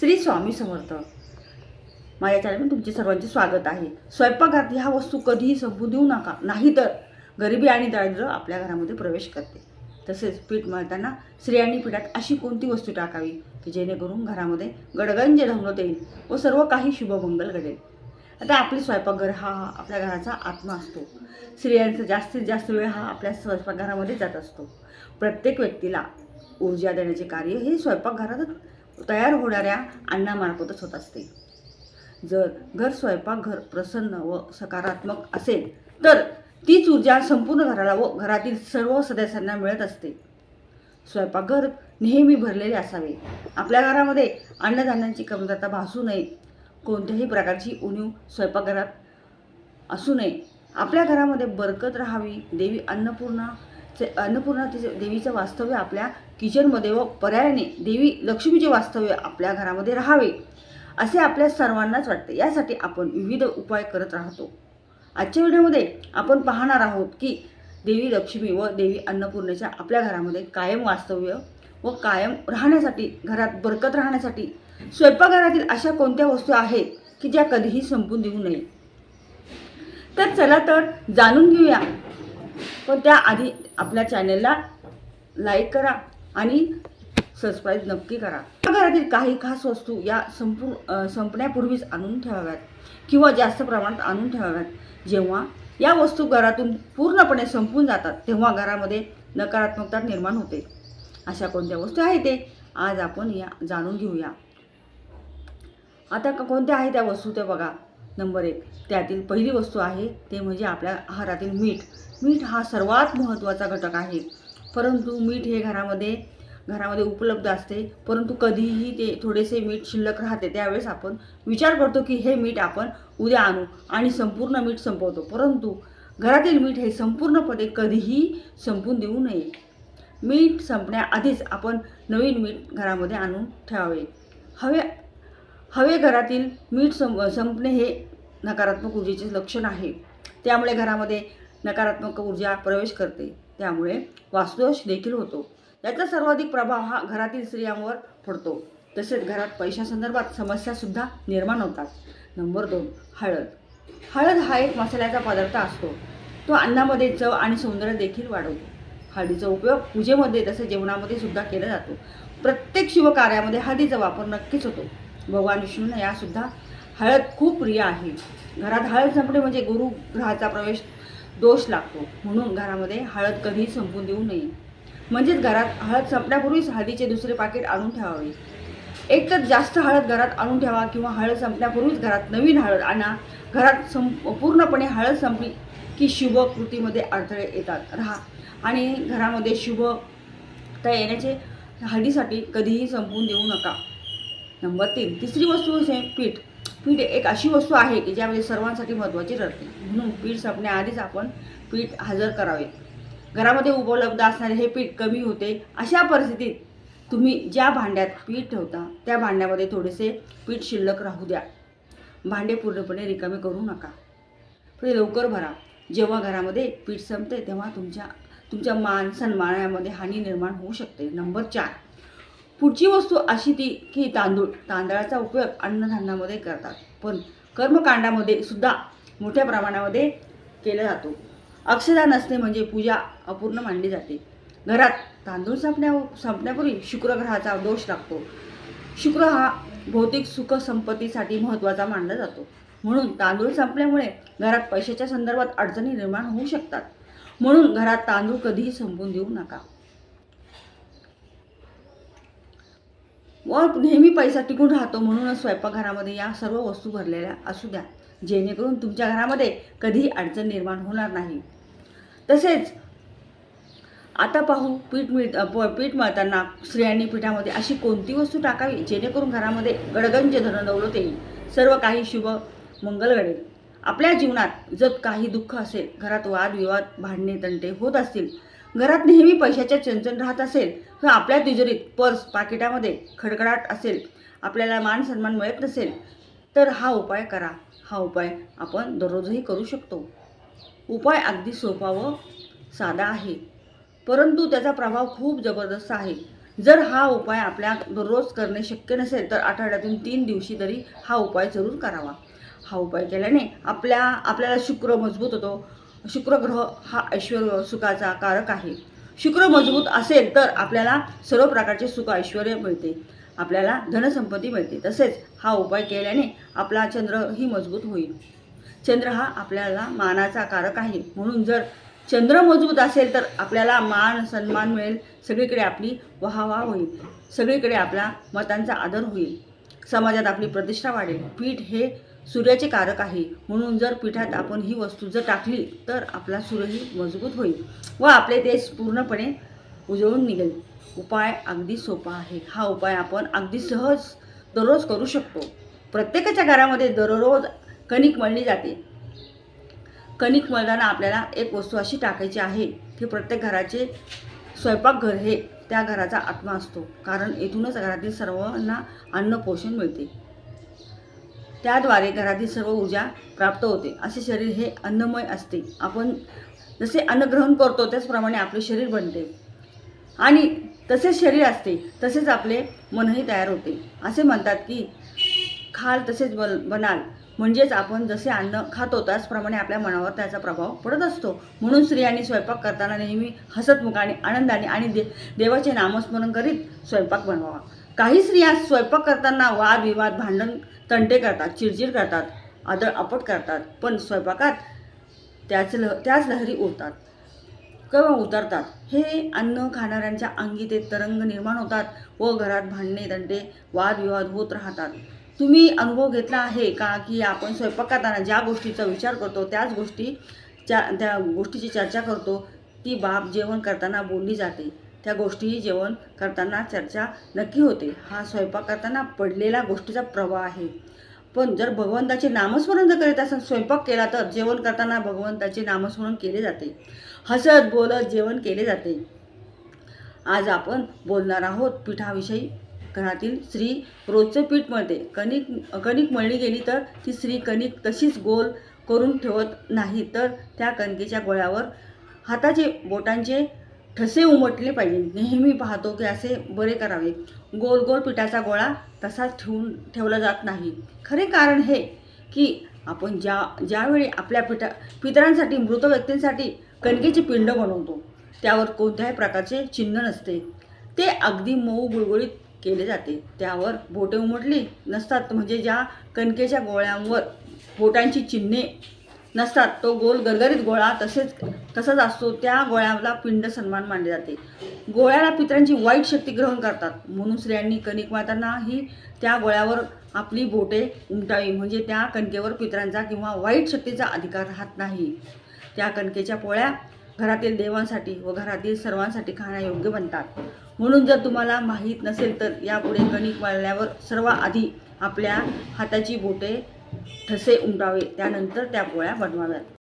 श्री स्वामी समर्थ. माझ्या चॅनलमध्ये तुमचे सर्वांचे स्वागत आहे. स्वयंपाकघरात ह्या वस्तू कधीही संपू देऊ नका. नाहीतर गरिबी आणि दारिद्र्य आपल्या घरामध्ये प्रवेश करते. तसेच पीठ मळताना स्त्रियांनी पिठात अशी कोणती वस्तू टाकावी की जेणेकरून घरामध्ये गडगंज धमवत येईल व सर्व काही शुभमंगल घडेल? आता आपली स्वयंपाकघर हा आपल्या घराचा आत्मा असतो. स्त्रियांचा जास्तीत जास्त वेळ हा आपल्या स्वयंपाकघरामध्ये जात असतो. प्रत्येक व्यक्तीला ऊर्जा देण्याचे कार्य हे स्वयंपाकघरातच तयार होणाऱ्या अन्नामार्फतच होत असते. जर घर स्वयंपाकघर प्रसन्न व सकारात्मक असेल तर तीच ऊर्जा संपूर्ण घराला व घरातील सर्व सदस्यांना मिळत असते. स्वयंपाकघर नेहमी भरलेले असावे. आपल्या घरामध्ये अन्नधान्यांची कमतरता भासू नये. कोणत्याही प्रकारची उणीव स्वयंपाकघरात असू नये. आपल्या घरामध्ये बरकत राहावी. देवी अन्नपूर्णा अन्नपूर्णा तिचे देवीचं वास्तव्य आपल्या किचनमध्ये व पर्यायाने देवी लक्ष्मीचे वास्तव्य आपल्या घरामध्ये राहावे असे आपल्या सर्वांनाच वाटते. यासाठी आपण विविध उपाय करत राहतो. आजच्या व्हिडिओमध्ये आपण पाहणार आहोत की देवी लक्ष्मी व देवी अन्नपूर्णेच्या आपल्या घरामध्ये कायम वास्तव्य व कायम राहण्यासाठी घरात बरकत राहण्यासाठी स्वयंपाकघरातील अशा कोणत्या वस्तू आहेत की ज्या कधीही संपून देऊ नये? तर चला तर जाणून घेऊया. पण त्याआधी आपल्या चॅनेलला लाईक करा. आणि सबस्क्राईब नक्की करा. घरातील काही खास वस्तू या संपू संपण्यापूर्वीच आणून ठेवाव्यात किंवा जास्त प्रमाणात आणून ठेवाव्यात. जेव्हा या वस्तू घरातून पूर्णपणे संपून जातात तेव्हा घरामध्ये नकारात्मकता निर्माण होते. अशा कोणत्या वस्तू आहेत ते? आज आपण या जाणून घेऊया. आता क- कोणत्या आहेत त्या वस्तू ते बघा. नंबर एक त्यातील पहिली वस्तू आहे ते म्हणजे आपल्या आहारातील मीठ. मीठ हा सर्वात महत्त्वाचा घटक आहे. परंतु मीठ हे घरामध्ये घरामध्ये उपलब्ध असते. परंतु कधीही ते थोडेसे मीठ शिल्लक राहते त्यावेळेस आपण विचार करतो की हे मीठ आपण उद्या आणू आणि संपूर्ण मीठ संपवतो. परंतु घरातील मीठ हे संपूर्णपणे कधीही संपून देऊ नये. मीठ संपण्याआधीच आपण नवीन मीठ घरामध्ये आणून ठेवावे. हवे हवे घरातील मीठ सं संपणे हे नकारात्मक ऊर्जेचे लक्षण आहे. त्यामुळे घरामध्ये नकारात्मक ऊर्जा प्रवेश करते. त्यामुळे वास्तुदोष देखील होतो. याचा सर्वाधिक प्रभाव हा घरातील स्त्रियांवर पडतो. तसेच घरात पैशासंदर्भात समस्यासुद्धा निर्माण होतात. नंबर दोन हळद. हळद हा एक मसाल्याचा पदार्थ असतो. तो अन्नामध्ये चव आणि सौंदर्य देखील वाढवतो. हळदीचा उपयोग पूजेमध्ये तसेच जेवणामध्ये सुद्धा केला जातो. प्रत्येक शुभ कार्यामध्ये हळदीचा वापर नक्कीच होतो. भगवान विष्णूंना यासुद्धा हळद खूप प्रिय आहे. घरात हळद संपणे म्हणजे गुरुग्रहाचा प्रवेश दोष लागतो. म्हणून घरामध्ये हळद कधीही संपून देऊ नये. म्हणजेच घरात हळद संपण्यापूर्वीच हळदीचे दुसरे पाकिट आणून ठेवावे. एक तर जास्त हळद घरात आणून ठेवा किंवा हळद संपण्यापूर्वीच घरात नवीन हळद आणा. घरात सं पूर्णपणे हळद संपली की शुभ कृतीमध्ये अडथळे येतात. राहा. आणि घरामध्ये शुभ त्या येण्याचे हळदीसाठी कधीही संपवून देऊ नका. नंबर तीन तिसरी वस्तू असे पीठ. पीठ एक अशी वस्तू आहे की ज्यामध्ये सर्वांसाठी महत्त्वाची ठरते. म्हणून पीठ संपण्याआधीच आपण पीठ हजर करावे. घरामध्ये उपलब्ध असणारे हे पीठ कमी होते. अशा परिस्थितीत तुम्ही ज्या भांड्यात पीठ ठेवता त्या भांड्यामध्ये थोडेसे पीठ शिल्लक राहू द्या. भांडे पूर्णपणे रिकामे करू नका. ते लवकर भरा. जेव्हा घरामध्ये पीठ संपते तेव्हा तुमच्या तुमच्या मान सन्मानामध्ये हानी निर्माण होऊ शकते. नंबर चार. पुढची वस्तू अशी ती की तांदूळ तांदळाचा उपयोग अन्नधान्यामध्ये करतात. पण कर्मकांडामध्ये सुद्धा मोठ्या प्रमाणामध्ये केला जातो. अक्षदा नसणे म्हणजे पूजा अपूर्ण मानली जाते. घरात तांदूळ संपण्या संपण्यापूर्वी शुक्रग्रहाचा दोष लागतो. शुक्र हा भौतिक सुख संपत्तीसाठी महत्त्वाचा मानला जातो. म्हणून तांदूळ संपल्यामुळे घरात पैशाच्या संदर्भात अडचणी निर्माण होऊ शकतात. म्हणून घरात तांदूळ कधीही संपून देऊ नका. व नेहमी पैसा टिकून राहतो म्हणूनच स्वयंपाकघरामध्ये या सर्व वस्तू भरलेल्या असू द्या. जेणेकरून तुमच्या घरामध्ये कधीही अडचण निर्माण होणार नाही. तसेच आता पाहू पीठ मिळ प- पीठ मळताना स्त्रियांनी पिठामध्ये अशी कोणती वस्तू टाकावी जेणेकरून घरामध्ये गडगंज धरण दौलत येईल. सर्व काही शुभ मंगल घडेल. आपल्या जीवनात जर काही दुःख असेल घरात वादविवाद भांडणे तंटे होत असतील घरात नेहमी पैशाच्या चणचण राहत असेल तर आपल्या तिजोरीत पर्स पाकिटामध्ये खडखडाट असेल आपल्याला मान सन्मान मिळत नसेल तर हा उपाय करा. हा उपाय आपण दररोजही करू शकतो. उपाय अगदी सोपा व साधा आहे. परंतु त्याचा प्रभाव खूप जबरदस्त आहे. जर हा उपाय आपल्या दररोज करणे शक्य नसेल तर आठवड्यातून तीन दिवशी तरी हा उपाय जरूर करावा. हा उपाय केल्याने आपल्या आपल्याला शुक्र मजबूत होतो. शुक्रग्रह हा ऐश्वर सुखाचा कारक आहे. शुक्र मजबूत असेल तर आपल्याला सर्व प्रकारचे सुख ऐश्वर मिळते. आपल्याला धनसंपत्ती मिळते. तसेच हा उपाय केल्याने आपला चंद्रही मजबूत होईल. चंद्र हा आपल्याला मानाचा कारक आहे. म्हणून जर चंद्र मजबूत असेल तर आपल्याला मान सन्मान मिळेल. सगळीकडे आपली वाहवा होईल. सगळीकडे आपल्या मतांचा आदर होईल. समाजात आपली प्रतिष्ठा वाढेल. पीठ हे सूर्याचे कारक आहे. म्हणून जर पीठात आपण ही वस्तू जर टाकली तर आपला सूर्यही मजबूत होईल व आपले देश पूर्णपणे उजळून निघेल. उपाय अगदी सोपा आहे. हा उपाय आपण अगदी सहज दररोज करू शकतो. प्रत्येकाच्या घरामध्ये दररोज कणिक मळली जाते. कणिक मळताना आपल्याला एक वस्तू अशी टाकायची आहे की प्रत्येक घराचे स्वयंपाकघर हे त्या घराचा आत्मा असतो. कारण येथूनच घरातील सर्वांना अन्न पोषण मिळते. त्याद्वारे घरातील सर्व ऊर्जा प्राप्त होते. असे शरीर हे अन्नमय असते. आपण जसे अन्न ग्रहण करतो त्याचप्रमाणे आपले शरीर बनते. आणि तसेच शरीर असते तसेच आपले मनही तयार होते. असे म्हणतात की खाल तसेच बन बनाल. म्हणजेच आपण जसे अन्न खातो त्याचप्रमाणे आपल्या मनावर त्याचा प्रभाव पडत असतो. म्हणून स्त्रियांनी स्वयंपाक करताना नेहमी हसतमुखाने आनंदाने आणि दे देवाचे नामस्मरण करीत स्वयंपाक बनवावा. काही स्त्रिया स्वयंपाक करताना वादविवाद भांडण तंटे करतात चिडचिड करतात आदळ आपट करतात पण स्वयंपाकात त्याच लह त्याच लहरी उरतात किंवा उतरतात. हे अन्न खाणाऱ्यांच्या अंगी ते तरंग निर्माण होतात व घरात भांडणे तंटे वादविवाद होत राहतात. तुम्ही अनुभव घेतला आहे का की आपण स्वयंपाक करताना ज्या गोष्टीचा विचार करतो त्याच गोष्टी त्या त्या गोष्टीची चर्चा करतो ती बाब जेवण करताना बोलली जाते. त्या गोष्टीही जेवण करताना चर्चा नक्की होते. हा स्वयंपाक करताना पडलेला गोष्टीचा प्रवाह आहे. पण जर भगवंताचे नामस्मरण जर करीत असेल स्वयंपाक केला तर जेवण करताना भगवंताचे नामस्मरण केले जाते. हसत बोलत जेवण केले जाते. आज आपण बोलणार आहोत पीठाविषयी. घरातील स्त्री रोजचं पीठ मळते. कणिक कणिक मळली गेली तर ती स्त्री कणिक तशीच गोल करून ठेवत नाही. तर त्या कणकेच्या गोळ्यावर हाताचे बोटांचे ठसे उमटले पाहिजे. नेहमी पाहतो की असे बरे करावे. गोल गोल पिठाचा गोळा तसाच ठेवून ठेवला जात नाही. खरे कारण हे की आपण ज्या ज्यावेळी आपल्या पिठा पितरांसाठी मृत व्यक्तींसाठी कणकेचे पिंड बनवतो त्यावर कोणत्याही प्रकारचे चिन्ह नसते. ते अगदी मऊ गुळगुळीत केले जाते. त्यावर बोटे उमटली नसतात. म्हणजे ज्या कणकेच्या गोळ्यांवर बोटांची चिन्हे नसतात. तो गोल गरगरीत गोळा तसेच तसाच असतो. त्या गोळ्याला पिंड सन्मान मानले जाते. गोळ्याला पितरांची वाईट शक्ती ग्रहण करतात. म्हणून स्त्रियांनी कणिक मातांनाही त्या गोळ्यावर आपली बोटे उमटावी. म्हणजे त्या कणकेवर पितरांचा किंवा वाईट शक्तीचा अधिकार राहत नाही. त्या कणकेच्या पोळ्या घरातील देवांसाठी व घरातील सर्वांसाठी खाण्यायोग्य बनतात. म्हणून जर तुम्हाला माहीत नसेल तर यापुढे कणिक वाळल्यावर सर्वाआधी आपल्या हाताची बोटे ठसे उमटावे. त्यानंतर त्या पोळ्या बनवाव्यात.